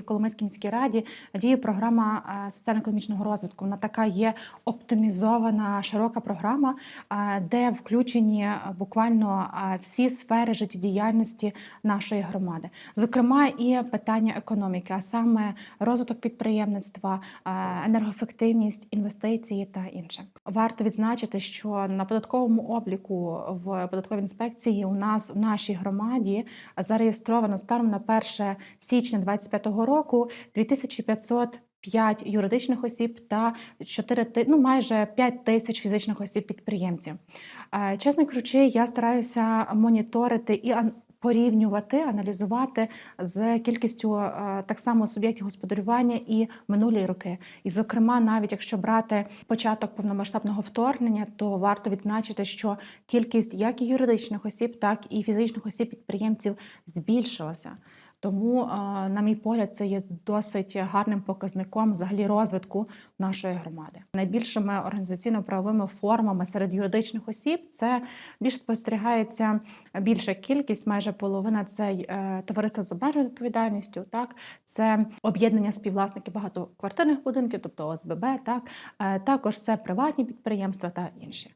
В Коломийській міській раді діє програма е, соціально-економічного розвитку. Вона така є оптимізована, широка програма, е, де включені е, буквально всі сфери життєдіяльності нашої громади. Зокрема, і питання економіки, а саме розвиток підприємництва, енергоефективність, інвестиції та інше. Варто відзначити, що на податковому обліку в податковій інспекції у нас в нашій громаді зареєстровано станом на 1 січня 2025 року 2500 5 юридичних осіб та 4, ти- ну, майже 5 тисяч фізичних осіб підприємців. Е, Чесно кажучи, я стараюся моніторити і порівнювати, аналізувати з кількістю е, так само суб'єктів господарювання і минулі роки. І, зокрема, навіть якщо брати початок повномасштабного вторгнення, то варто відзначити, що кількість як і юридичних осіб, так і фізичних осіб підприємців збільшилася. Тому, на мій погляд, це є досить гарним показником взагалі розвитку нашої громади. Найбільшими організаційно-правовими формами серед юридичних осіб це більш спостерігається більша кількість, майже половина це е, товариство з обмеженою відповідальністю, так це об'єднання співвласників багатоквартирних будинків, тобто ОСББ, так е, також це приватні підприємства та інші.